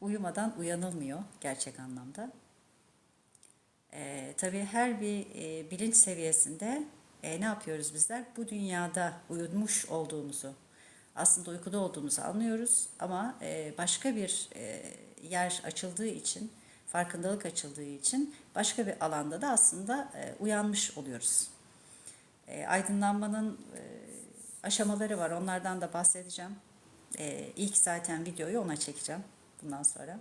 uyumadan uyanılmıyor gerçek anlamda. Ee, tabii her bir e, bilinç seviyesinde e, ne yapıyoruz bizler? Bu dünyada uyumuş olduğumuzu, aslında uykuda olduğumuzu anlıyoruz ama e, başka bir e, yer açıldığı için, farkındalık açıldığı için başka bir alanda da aslında e, uyanmış oluyoruz. E, aydınlanmanın e, aşamaları var, onlardan da bahsedeceğim. E, ilk zaten videoyu ona çekeceğim bundan sonra.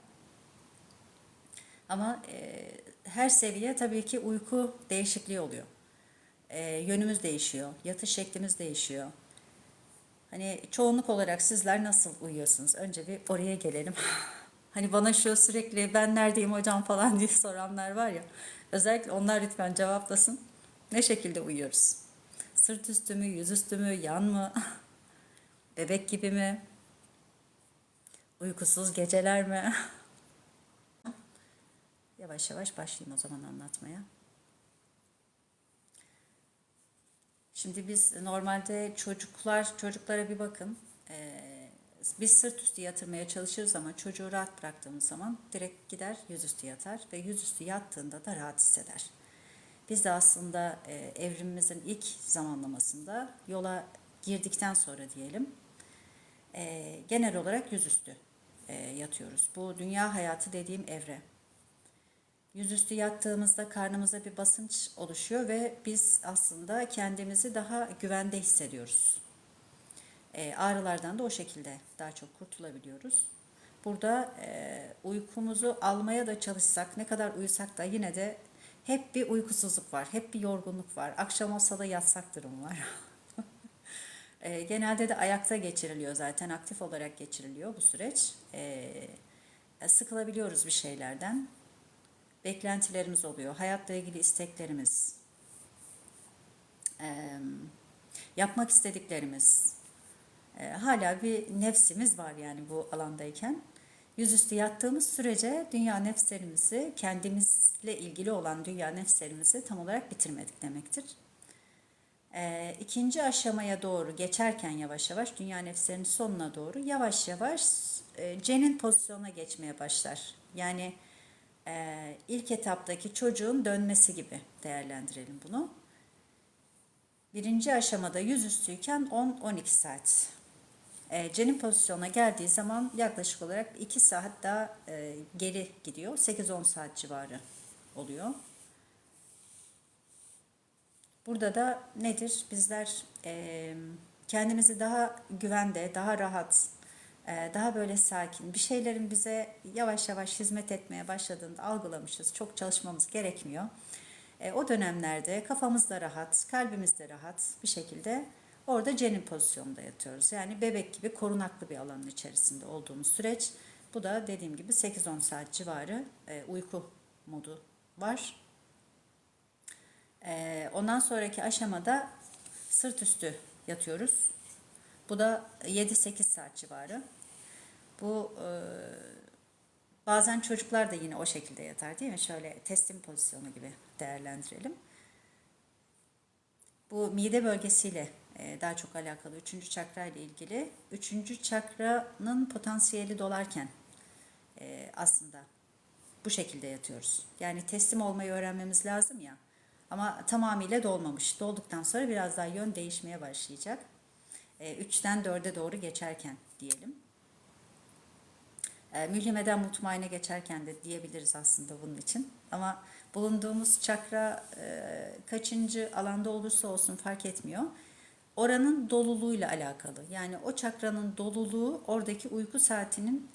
Ama e, her seviye tabii ki uyku değişikliği oluyor. E, yönümüz değişiyor, yatış şeklimiz değişiyor. Hani çoğunluk olarak sizler nasıl uyuyorsunuz? Önce bir oraya gelelim. hani bana şu sürekli ben neredeyim hocam falan diye soranlar var ya. Özellikle onlar lütfen cevaplasın. Ne şekilde uyuyoruz? Sırt üstü mü, yüzüstü mü, yan mı? Bebek gibi mi? Uykusuz geceler mi? Yavaş yavaş başlayayım o zaman anlatmaya. Şimdi biz normalde çocuklar, çocuklara bir bakın. Ee, biz sırt üstü yatırmaya çalışırız ama çocuğu rahat bıraktığımız zaman direkt gider yüzüstü yatar ve yüzüstü yattığında da rahat hisseder. Biz de aslında e, evrimimizin ilk zamanlamasında yola girdikten sonra diyelim e, genel olarak yüzüstü e, yatıyoruz. Bu dünya hayatı dediğim evre. Yüzüstü yattığımızda karnımıza bir basınç oluşuyor ve biz aslında kendimizi daha güvende hissediyoruz. E, ağrılardan da o şekilde daha çok kurtulabiliyoruz. Burada e, uykumuzu almaya da çalışsak, ne kadar uyusak da yine de hep bir uykusuzluk var, hep bir yorgunluk var. Akşam olsa da yatsak durum var. e, genelde de ayakta geçiriliyor zaten, aktif olarak geçiriliyor bu süreç. E, sıkılabiliyoruz bir şeylerden beklentilerimiz oluyor. Hayatla ilgili isteklerimiz, e, yapmak istediklerimiz, e, hala bir nefsimiz var yani bu alandayken. Yüzüstü yattığımız sürece dünya nefslerimizi, kendimizle ilgili olan dünya nefslerimizi tam olarak bitirmedik demektir. E, ikinci aşamaya doğru geçerken yavaş yavaş dünya nefslerinin sonuna doğru yavaş yavaş e, cenin pozisyonuna geçmeye başlar. Yani e, ilk etaptaki çocuğun dönmesi gibi değerlendirelim bunu. Birinci aşamada yüzüstüyken 10-12 saat. E, cenin pozisyona geldiği zaman yaklaşık olarak 2 saat daha e, geri gidiyor. 8-10 saat civarı oluyor. Burada da nedir? Bizler e, kendimizi daha güvende, daha rahat, e, daha böyle sakin, bir şeylerin bize yavaş yavaş hizmet etmeye başladığında algılamışız. Çok çalışmamız gerekmiyor. E, o dönemlerde kafamız da rahat, kalbimiz de rahat bir şekilde orada cenin pozisyonunda yatıyoruz. Yani bebek gibi korunaklı bir alanın içerisinde olduğumuz süreç. Bu da dediğim gibi 8-10 saat civarı e, uyku modu var. Ondan sonraki aşamada sırt üstü yatıyoruz. Bu da 7-8 saat civarı. Bu e, bazen çocuklar da yine o şekilde yatar değil mi? Şöyle teslim pozisyonu gibi değerlendirelim. Bu mide bölgesiyle e, daha çok alakalı. Üçüncü çakra ile ilgili. Üçüncü çakranın potansiyeli dolarken e, aslında bu şekilde yatıyoruz. Yani teslim olmayı öğrenmemiz lazım ya. Ama tamamıyla dolmamış. Dolduktan sonra biraz daha yön değişmeye başlayacak. 3'ten 4'e doğru geçerken diyelim. E, mülhimeden mutmaine geçerken de diyebiliriz aslında bunun için. Ama bulunduğumuz çakra e, kaçıncı alanda olursa olsun fark etmiyor. Oranın doluluğuyla alakalı. Yani o çakranın doluluğu oradaki uyku saatinin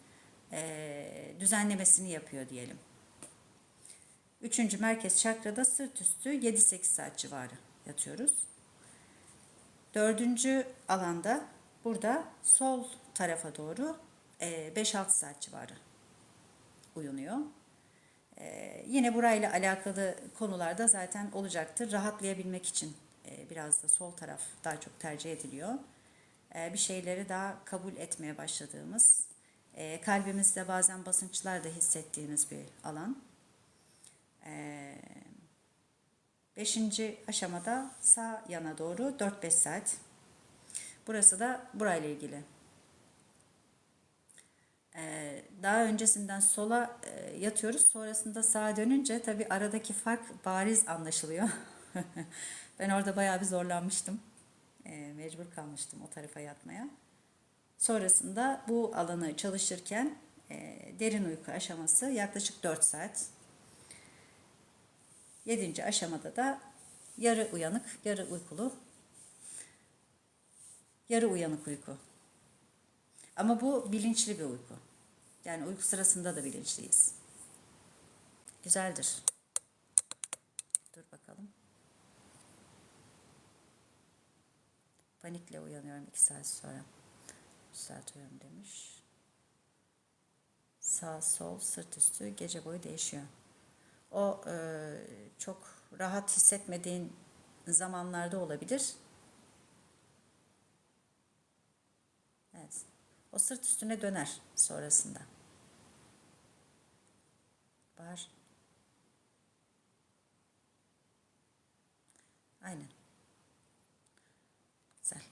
e, düzenlemesini yapıyor diyelim. Üçüncü merkez çakrada sırt üstü 7-8 saat civarı yatıyoruz. Dördüncü alanda burada sol tarafa doğru 5-6 saat civarı uyunuyor. yine burayla alakalı konularda zaten olacaktır. Rahatlayabilmek için biraz da sol taraf daha çok tercih ediliyor. bir şeyleri daha kabul etmeye başladığımız, kalbimizde bazen basınçlar da hissettiğimiz bir alan. Beşinci aşamada sağ yana doğru 4-5 saat. Burası da burayla ilgili. Ee, daha öncesinden sola e, yatıyoruz. Sonrasında sağa dönünce tabii aradaki fark bariz anlaşılıyor. ben orada bayağı bir zorlanmıştım. Ee, mecbur kalmıştım o tarafa yatmaya. Sonrasında bu alanı çalışırken e, derin uyku aşaması yaklaşık 4 saat. Yedinci aşamada da yarı uyanık, yarı uykulu, yarı uyanık uyku. Ama bu bilinçli bir uyku. Yani uyku sırasında da bilinçliyiz. Güzeldir. Dur bakalım. Panikle uyanıyorum iki saat sonra. Düzeltiyorum demiş. Sağ sol sırt üstü gece boyu değişiyor. O e, çok rahat hissetmediğin zamanlarda olabilir. Evet. O sırt üstüne döner sonrasında. Var. Aynen. Güzel.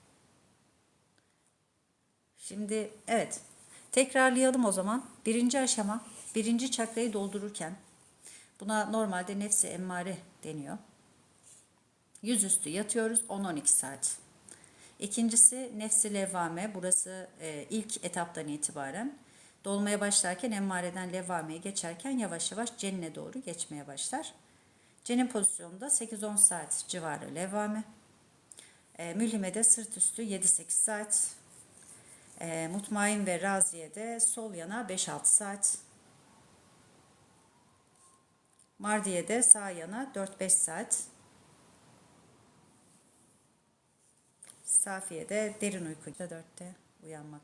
Şimdi evet. Tekrarlayalım o zaman. Birinci aşama. Birinci çakrayı doldururken buna normalde nefsi emmare deniyor. Yüzüstü yatıyoruz 10-12 saat. İkincisi nefsi levvame. Burası e, ilk etaptan itibaren. Dolmaya başlarken emmareden levvameye geçerken yavaş yavaş cenine doğru geçmeye başlar. Cenin pozisyonunda 8-10 saat civarı levvame. E, mülhimede sırt üstü 7-8 saat. E, mutmain ve raziyede sol yana 5-6 saat. Mardiye'de sağ yana 4-5 saat. Safiye'de derin uykuda dörtte uyanmak.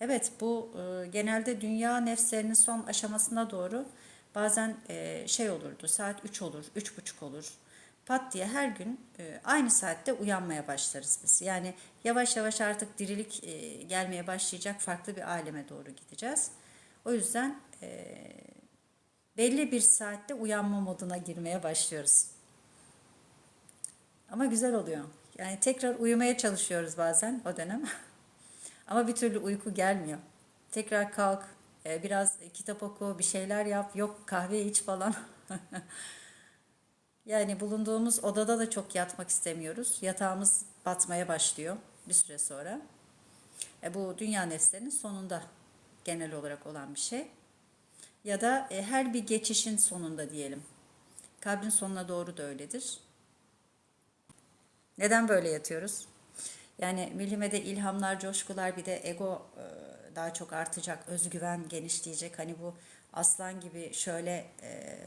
Evet bu e, genelde dünya nefslerinin son aşamasına doğru bazen e, şey olurdu saat 3 olur, 3.30 olur. Pat diye her gün e, aynı saatte uyanmaya başlarız biz. Yani yavaş yavaş artık dirilik e, gelmeye başlayacak farklı bir aleme doğru gideceğiz. O yüzden e, belli bir saatte uyanma moduna girmeye başlıyoruz. Ama güzel oluyor. Yani tekrar uyumaya çalışıyoruz bazen o dönem. Ama bir türlü uyku gelmiyor. Tekrar kalk, e, biraz kitap oku, bir şeyler yap, yok kahve iç falan. yani bulunduğumuz odada da çok yatmak istemiyoruz. Yatağımız batmaya başlıyor bir süre sonra. E bu dünya nefslerinin sonunda genel olarak olan bir şey. Ya da e, her bir geçişin sonunda diyelim. Kabrin sonuna doğru da öyledir. Neden böyle yatıyoruz? Yani mülimede ilhamlar, coşkular bir de ego e, daha çok artacak, özgüven genişleyecek. Hani bu aslan gibi şöyle e,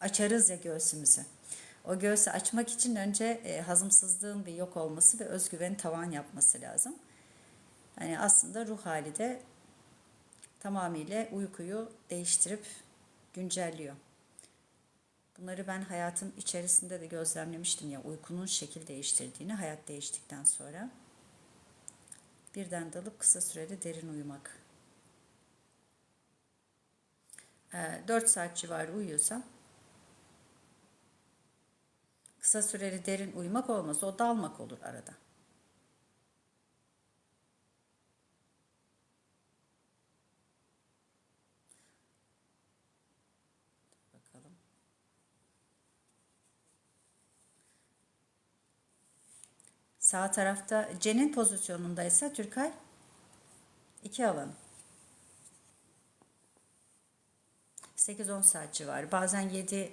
açarız ya göğsümüzü. O göğsü açmak için önce hazımsızlığın bir yok olması ve özgüvenin tavan yapması lazım. Yani aslında ruh hali de tamamıyla uykuyu değiştirip güncelliyor. Bunları ben hayatın içerisinde de gözlemlemiştim ya uykunun şekil değiştirdiğini hayat değiştikten sonra. Birden dalıp kısa sürede derin uyumak. 4 saat civarı uyuyorsam kısa süreli derin uyumak olmaz. O dalmak olur arada. Bakalım. Sağ tarafta cenin pozisyonundaysa Türkay iki alan. 8-10 saat civarı. Bazen 7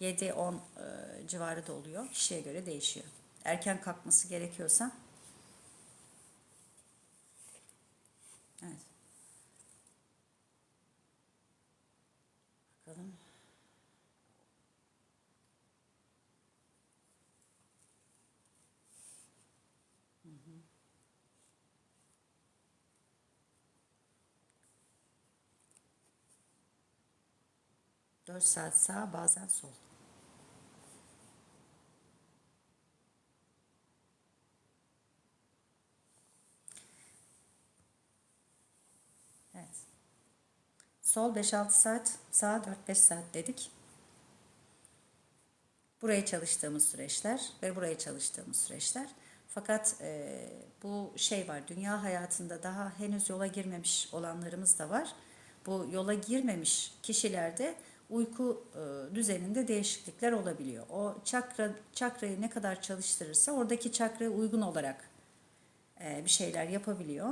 7-10 e, civarı da oluyor. Kişiye göre değişiyor. Erken kalkması gerekiyorsa Evet. 4 saat sağ bazen sol. Sol 5-6 saat, sağ 4-5 saat dedik. Buraya çalıştığımız süreçler ve buraya çalıştığımız süreçler. Fakat e, bu şey var, dünya hayatında daha henüz yola girmemiş olanlarımız da var. Bu yola girmemiş kişilerde uyku e, düzeninde değişiklikler olabiliyor. O çakra çakrayı ne kadar çalıştırırsa oradaki çakraya uygun olarak e, bir şeyler yapabiliyor.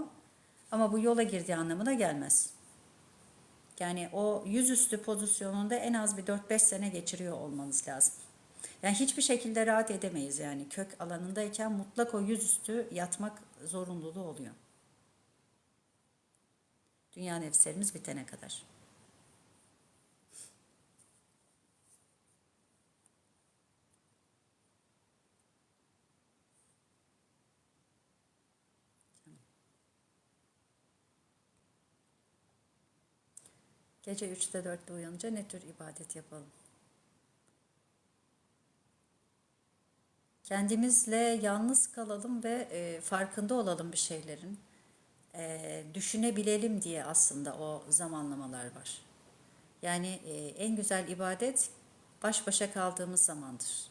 Ama bu yola girdiği anlamına gelmez. Yani o yüzüstü pozisyonunda en az bir 4-5 sene geçiriyor olmanız lazım. Yani hiçbir şekilde rahat edemeyiz yani kök alanındayken mutlak o yüzüstü yatmak zorunluluğu oluyor. Dünya nefslerimiz bitene kadar. Gece 3'te 4'te uyanınca ne tür ibadet yapalım? Kendimizle yalnız kalalım ve e, farkında olalım bir şeylerin. E, düşünebilelim diye aslında o zamanlamalar var. Yani e, en güzel ibadet baş başa kaldığımız zamandır.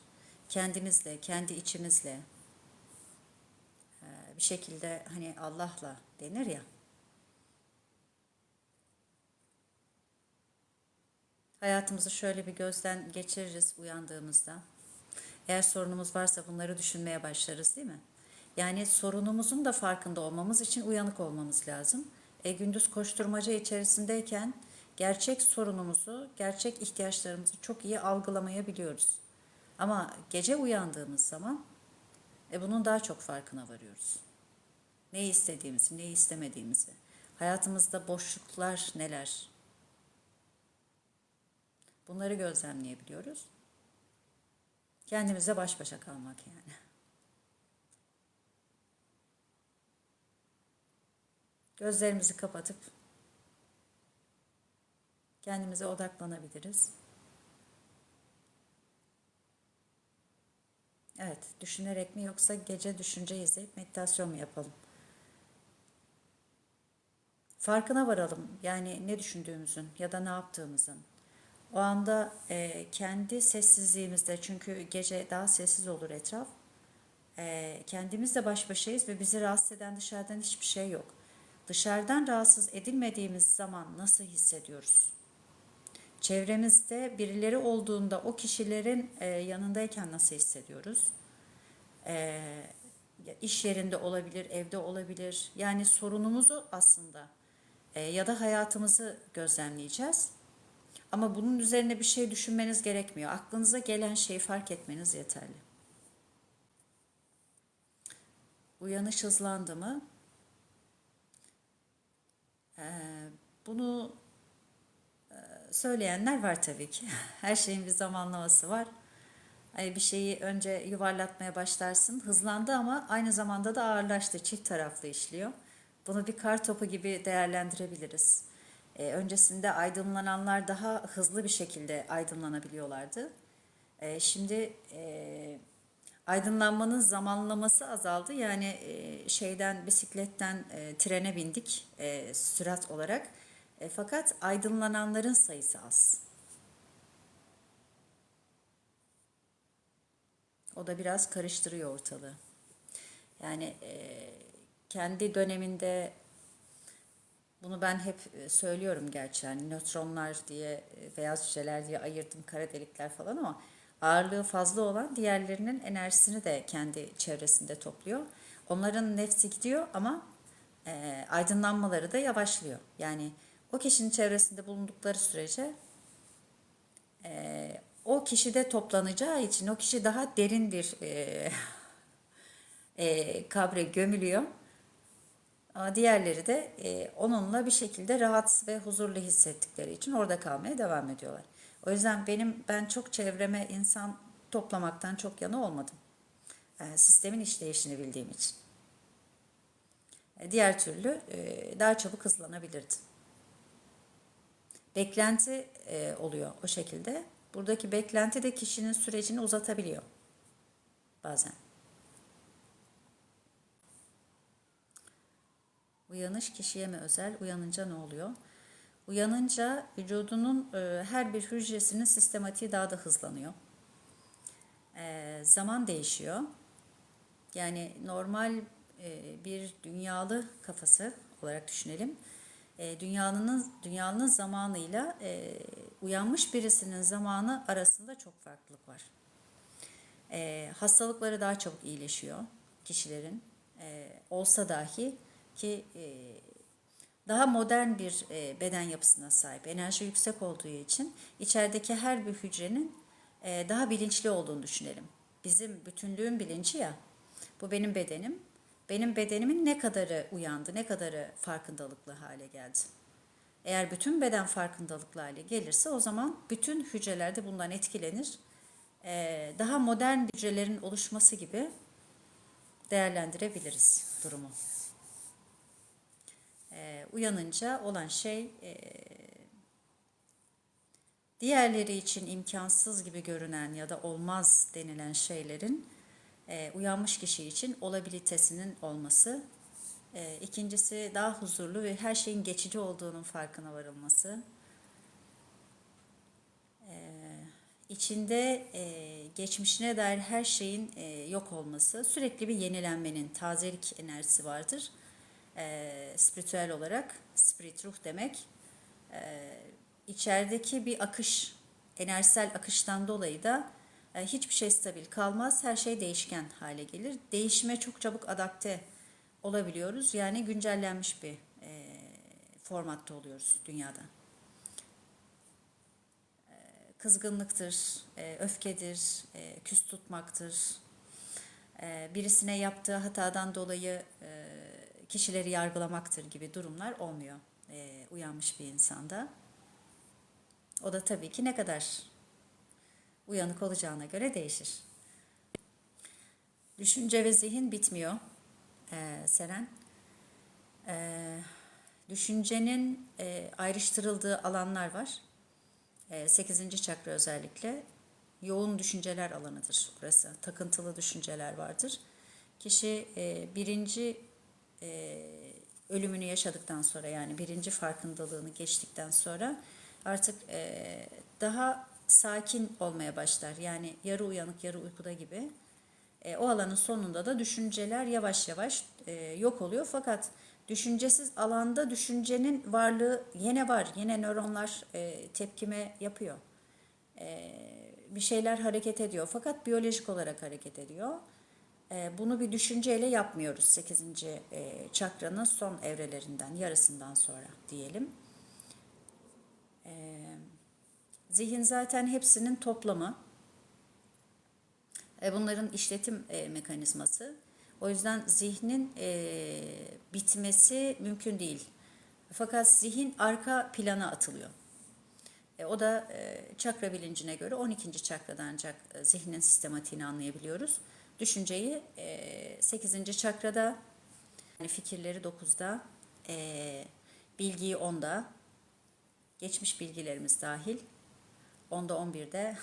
Kendimizle, kendi içimizle e, bir şekilde hani Allah'la denir ya. Hayatımızı şöyle bir gözden geçiririz uyandığımızda. Eğer sorunumuz varsa bunları düşünmeye başlarız değil mi? Yani sorunumuzun da farkında olmamız için uyanık olmamız lazım. E, gündüz koşturmaca içerisindeyken gerçek sorunumuzu, gerçek ihtiyaçlarımızı çok iyi algılamayabiliyoruz. Ama gece uyandığımız zaman e, bunun daha çok farkına varıyoruz. Ne istediğimizi, ne istemediğimizi. Hayatımızda boşluklar neler? Bunları gözlemleyebiliyoruz. Kendimizle baş başa kalmak yani. Gözlerimizi kapatıp kendimize odaklanabiliriz. Evet, düşünerek mi yoksa gece düşünce izleyip meditasyon mu yapalım? Farkına varalım. Yani ne düşündüğümüzün ya da ne yaptığımızın. O anda e, kendi sessizliğimizde çünkü gece daha sessiz olur etraf. E, kendimizle baş başayız ve bizi rahatsız eden dışarıdan hiçbir şey yok. Dışarıdan rahatsız edilmediğimiz zaman nasıl hissediyoruz? Çevremizde birileri olduğunda o kişilerin e, yanındayken nasıl hissediyoruz? E, iş yerinde olabilir, evde olabilir. Yani sorunumuzu aslında e, ya da hayatımızı gözlemleyeceğiz. Ama bunun üzerine bir şey düşünmeniz gerekmiyor. Aklınıza gelen şeyi fark etmeniz yeterli. Uyanış hızlandı mı? Ee, bunu e, söyleyenler var tabii ki. Her şeyin bir zamanlaması var. Hani bir şeyi önce yuvarlatmaya başlarsın, hızlandı ama aynı zamanda da ağırlaştı, çift taraflı işliyor. Bunu bir kar topu gibi değerlendirebiliriz. E, öncesinde aydınlananlar daha hızlı bir şekilde aydınlanabiliyorlardı. E, şimdi e, aydınlanmanın zamanlaması azaldı. Yani e, şeyden bisikletten e, trene bindik e, sürat olarak. E, fakat aydınlananların sayısı az. O da biraz karıştırıyor ortalığı. Yani e, kendi döneminde bunu ben hep e, söylüyorum gerçi yani nötronlar diye, e, beyaz cüceler diye ayırdım, kara delikler falan ama ağırlığı fazla olan diğerlerinin enerjisini de kendi çevresinde topluyor. Onların nefsi gidiyor ama e, aydınlanmaları da yavaşlıyor. Yani o kişinin çevresinde bulundukları sürece e, o kişide toplanacağı için o kişi daha derin bir e, e, kabre gömülüyor diğerleri de e, onunla bir şekilde rahat ve huzurlu hissettikleri için orada kalmaya devam ediyorlar. O yüzden benim ben çok çevreme insan toplamaktan çok yana olmadım. E, sistemin işleyişini bildiğim için. E, diğer türlü e, daha çabuk hızlanabilirdi. Beklenti e, oluyor o şekilde. Buradaki beklenti de kişinin sürecini uzatabiliyor bazen. Uyanış kişiye mi özel? Uyanınca ne oluyor? Uyanınca vücudunun e, her bir hücresinin sistematiği daha da hızlanıyor. E, zaman değişiyor. Yani normal e, bir dünyalı kafası olarak düşünelim. E, dünyanın dünyanın zamanıyla e, uyanmış birisinin zamanı arasında çok farklılık var. E, hastalıkları daha çabuk iyileşiyor kişilerin. E, olsa dahi ki e, daha modern bir e, beden yapısına sahip, enerji yüksek olduğu için içerideki her bir hücrenin e, daha bilinçli olduğunu düşünelim. Bizim bütünlüğün bilinci ya, bu benim bedenim. Benim bedenimin ne kadarı uyandı, ne kadarı farkındalıklı hale geldi. Eğer bütün beden farkındalıklı hale gelirse o zaman bütün hücrelerde bundan etkilenir. E, daha modern hücrelerin oluşması gibi değerlendirebiliriz durumu e, uyanınca olan şey e, diğerleri için imkansız gibi görünen ya da olmaz denilen şeylerin e, uyanmış kişi için olabilitesinin olması. E, ikincisi daha huzurlu ve her şeyin geçici olduğunun farkına varılması. E, içinde e, geçmişine dair her şeyin e, yok olması, sürekli bir yenilenmenin, tazelik enerjisi vardır e, spiritüel olarak, spirit ruh demek, e, içerideki bir akış, enerjisel akıştan dolayı da e, hiçbir şey stabil kalmaz, her şey değişken hale gelir. Değişime çok çabuk adapte olabiliyoruz, yani güncellenmiş bir e, formatta oluyoruz dünyada. E, kızgınlıktır, e, öfkedir, e, küs tutmaktır, e, birisine yaptığı hatadan dolayı kişileri yargılamaktır gibi durumlar olmuyor e, uyanmış bir insanda. O da tabii ki ne kadar uyanık olacağına göre değişir. Düşünce ve zihin bitmiyor e, Seren. E, düşüncenin e, ayrıştırıldığı alanlar var. E, 8. çakra özellikle yoğun düşünceler alanıdır burası. Takıntılı düşünceler vardır. Kişi e, birinci e, ölümünü yaşadıktan sonra yani birinci farkındalığını geçtikten sonra artık e, daha sakin olmaya başlar. Yani yarı uyanık yarı uykuda gibi. E, o alanın sonunda da düşünceler yavaş yavaş e, yok oluyor. Fakat düşüncesiz alanda düşüncenin varlığı yine var. Yine nöronlar e, tepkime yapıyor. E, bir şeyler hareket ediyor. Fakat biyolojik olarak hareket ediyor. Ee, bunu bir düşünceyle yapmıyoruz 8. E, çakranın son evrelerinden, yarısından sonra diyelim. Ee, zihin zaten hepsinin toplamı. E, bunların işletim e, mekanizması. O yüzden zihnin bitmesi mümkün değil. Fakat zihin arka plana atılıyor. o da çakra bilincine göre 12. çakradan ancak zihnin sistematiğini anlayabiliyoruz. Düşünceyi e, 8. çakrada, yani fikirleri 9'da, e, bilgiyi 10'da, geçmiş bilgilerimiz dahil, 10'da 11'de,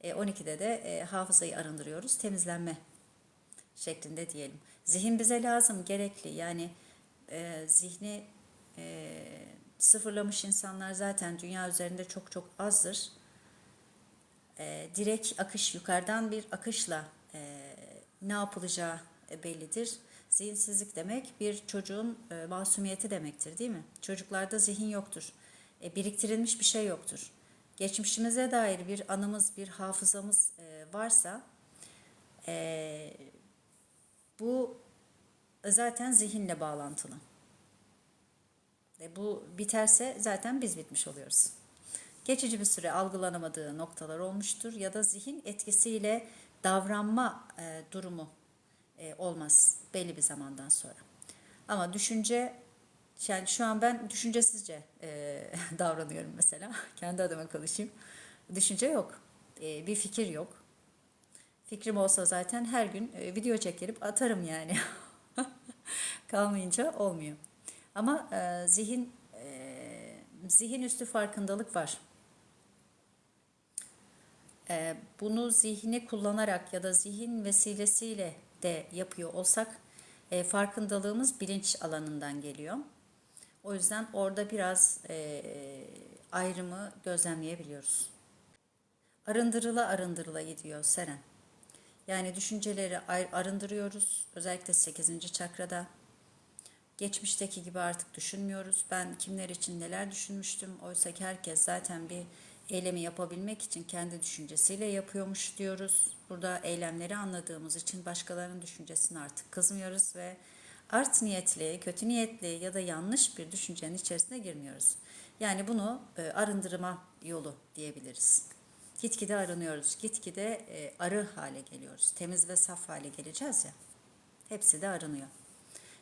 e, 12'de de e, hafızayı arındırıyoruz, temizlenme şeklinde diyelim. Zihin bize lazım, gerekli. Yani e, zihni e, sıfırlamış insanlar zaten dünya üzerinde çok çok azdır. E, direkt akış, yukarıdan bir akışla e, ne yapılacağı e, bellidir. Zihinsizlik demek bir çocuğun e, masumiyeti demektir değil mi? Çocuklarda zihin yoktur. E, biriktirilmiş bir şey yoktur. Geçmişimize dair bir anımız, bir hafızamız e, varsa e, bu zaten zihinle bağlantılı. E, bu biterse zaten biz bitmiş oluyoruz. Geçici bir süre algılanamadığı noktalar olmuştur ya da zihin etkisiyle davranma e, durumu e, olmaz belli bir zamandan sonra. Ama düşünce yani şu an ben düşüncesizce e, davranıyorum mesela. Kendi adıma konuşayım. Düşünce yok. E, bir fikir yok. Fikrim olsa zaten her gün e, video çekip atarım yani. Kalmayınca olmuyor. Ama e, zihin e, zihin üstü farkındalık var. Ee, bunu zihni kullanarak ya da zihin vesilesiyle de yapıyor olsak e, farkındalığımız bilinç alanından geliyor. O yüzden orada biraz e, ayrımı gözlemleyebiliyoruz. Arındırıla arındırıla gidiyor Seren. Yani düşünceleri arındırıyoruz. Özellikle 8. çakrada. Geçmişteki gibi artık düşünmüyoruz. Ben kimler için neler düşünmüştüm. Oysa ki herkes zaten bir eylemi yapabilmek için kendi düşüncesiyle yapıyormuş diyoruz. Burada eylemleri anladığımız için başkalarının düşüncesine artık kızmıyoruz ve art niyetli, kötü niyetli ya da yanlış bir düşüncenin içerisine girmiyoruz. Yani bunu e, arındırma yolu diyebiliriz. Gitgide arınıyoruz, gitgide e, arı hale geliyoruz. Temiz ve saf hale geleceğiz ya. Hepsi de arınıyor.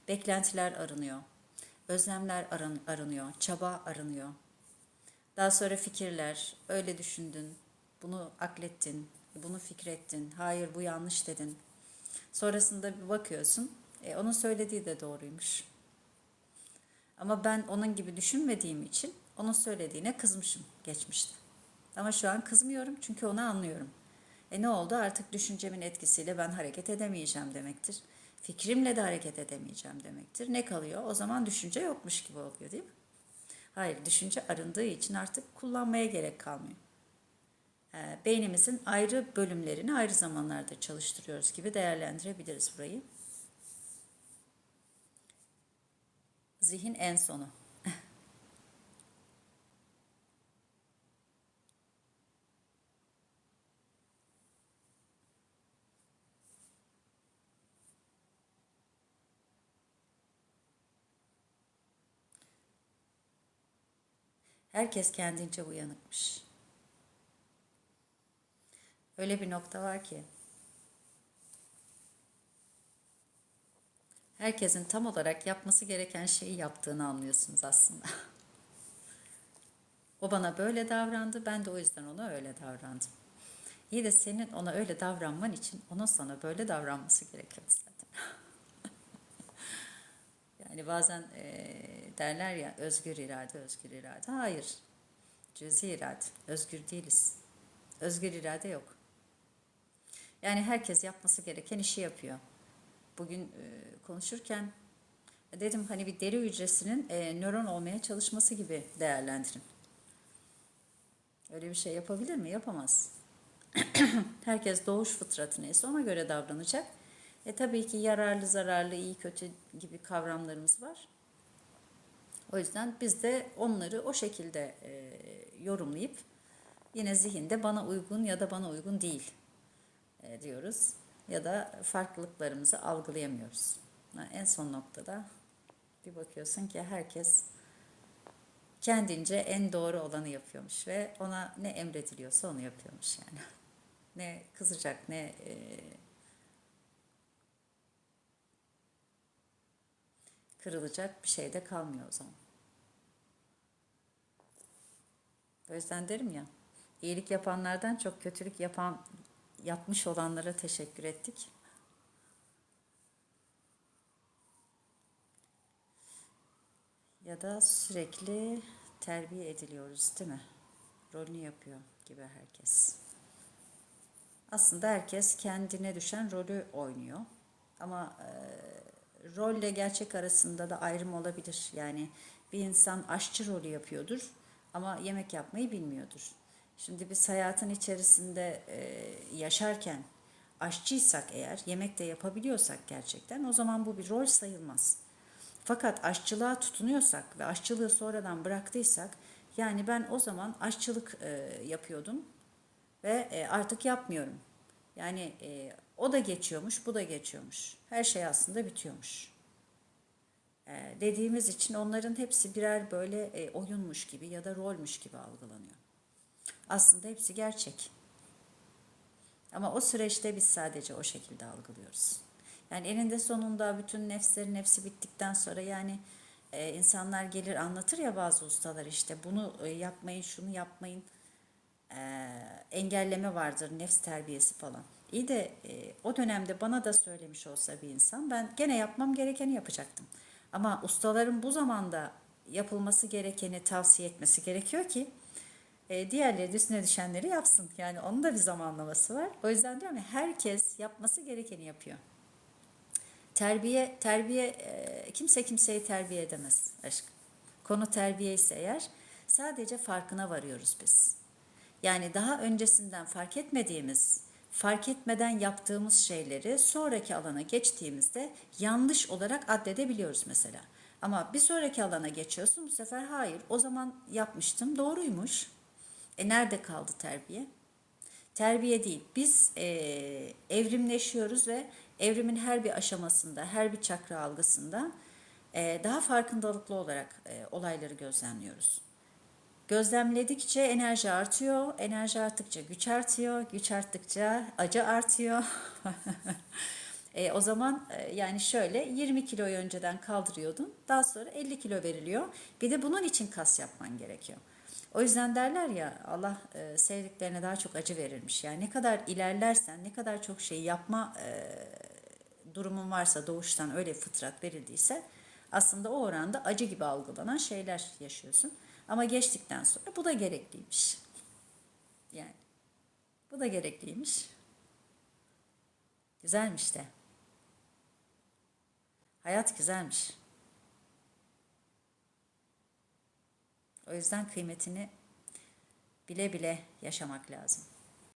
Beklentiler arınıyor. Özlemler arın, arınıyor. Çaba arınıyor. Daha sonra fikirler, öyle düşündün, bunu aklettin, bunu fikrettin, hayır bu yanlış dedin. Sonrasında bir bakıyorsun, e, onun söylediği de doğruymuş. Ama ben onun gibi düşünmediğim için onun söylediğine kızmışım geçmişte. Ama şu an kızmıyorum çünkü onu anlıyorum. E ne oldu? Artık düşüncemin etkisiyle ben hareket edemeyeceğim demektir. Fikrimle de hareket edemeyeceğim demektir. Ne kalıyor? O zaman düşünce yokmuş gibi oluyor değil mi? Hayır, düşünce arındığı için artık kullanmaya gerek kalmıyor. Ee, beynimizin ayrı bölümlerini ayrı zamanlarda çalıştırıyoruz gibi değerlendirebiliriz burayı. Zihin en sonu. Herkes kendince uyanıkmış. Öyle bir nokta var ki herkesin tam olarak yapması gereken şeyi yaptığını anlıyorsunuz aslında. o bana böyle davrandı, ben de o yüzden ona öyle davrandım. İyi de senin ona öyle davranman için onun sana böyle davranması gerekiyordu yani bazen e, derler ya özgür irade, özgür irade. Hayır, cüzi irade, özgür değiliz. Özgür irade yok. Yani herkes yapması gereken işi yapıyor. Bugün e, konuşurken dedim hani bir deri hücresinin e, nöron olmaya çalışması gibi değerlendirin. Öyle bir şey yapabilir mi? Yapamaz. Herkes doğuş fıtratı neyse ona göre davranacak. E tabii ki yararlı, zararlı, iyi, kötü gibi kavramlarımız var. O yüzden biz de onları o şekilde e, yorumlayıp yine zihinde bana uygun ya da bana uygun değil e, diyoruz. Ya da farklılıklarımızı algılayamıyoruz. Yani en son noktada bir bakıyorsun ki herkes kendince en doğru olanı yapıyormuş ve ona ne emrediliyorsa onu yapıyormuş yani. Ne kızacak ne e, kırılacak bir şey de kalmıyor o zaman. O yüzden derim ya, iyilik yapanlardan çok kötülük yapan yapmış olanlara teşekkür ettik. Ya da sürekli terbiye ediliyoruz değil mi? Rolünü yapıyor gibi herkes. Aslında herkes kendine düşen rolü oynuyor. Ama e, rolle gerçek arasında da ayrım olabilir. Yani bir insan aşçı rolü yapıyordur ama yemek yapmayı bilmiyordur. Şimdi biz hayatın içerisinde e, yaşarken aşçıysak eğer, yemek de yapabiliyorsak gerçekten o zaman bu bir rol sayılmaz. Fakat aşçılığa tutunuyorsak ve aşçılığı sonradan bıraktıysak yani ben o zaman aşçılık e, yapıyordum ve e, artık yapmıyorum. Yani e, o da geçiyormuş, bu da geçiyormuş. Her şey aslında bitiyormuş. E, dediğimiz için onların hepsi birer böyle e, oyunmuş gibi ya da rolmüş gibi algılanıyor. Aslında hepsi gerçek. Ama o süreçte biz sadece o şekilde algılıyoruz. Yani eninde sonunda bütün nefslerin nefsi bittikten sonra yani e, insanlar gelir anlatır ya bazı ustalar işte bunu e, yapmayın şunu yapmayın e, engelleme vardır nefs terbiyesi falan. İyi de e, o dönemde bana da söylemiş olsa bir insan ben gene yapmam gerekeni yapacaktım. Ama ustaların bu zamanda yapılması gerekeni tavsiye etmesi gerekiyor ki e, diğerleri de üstüne düşenleri yapsın. Yani onun da bir zamanlaması var. O yüzden diyorum ya herkes yapması gerekeni yapıyor. Terbiye, terbiye e, kimse kimseyi terbiye edemez aşk. Konu terbiye ise eğer sadece farkına varıyoruz biz. Yani daha öncesinden fark etmediğimiz fark etmeden yaptığımız şeyleri sonraki alana geçtiğimizde yanlış olarak addedebiliyoruz mesela. Ama bir sonraki alana geçiyorsun bu sefer hayır o zaman yapmıştım doğruymuş. E nerede kaldı terbiye? Terbiye değil. Biz e, evrimleşiyoruz ve evrimin her bir aşamasında, her bir çakra algısında e, daha farkındalıklı olarak e, olayları gözlemliyoruz. Gözlemledikçe enerji artıyor, enerji arttıkça güç artıyor, güç arttıkça acı artıyor. e, o zaman e, yani şöyle 20 kiloyu önceden kaldırıyordun, daha sonra 50 kilo veriliyor. Bir de bunun için kas yapman gerekiyor. O yüzden derler ya Allah e, sevdiklerine daha çok acı verirmiş. Yani ne kadar ilerlersen, ne kadar çok şey yapma e, durumun varsa doğuştan öyle fıtrat verildiyse aslında o oranda acı gibi algılanan şeyler yaşıyorsun. Ama geçtikten sonra bu da gerekliymiş. Yani bu da gerekliymiş. Güzelmiş de. Hayat güzelmiş. O yüzden kıymetini bile bile yaşamak lazım.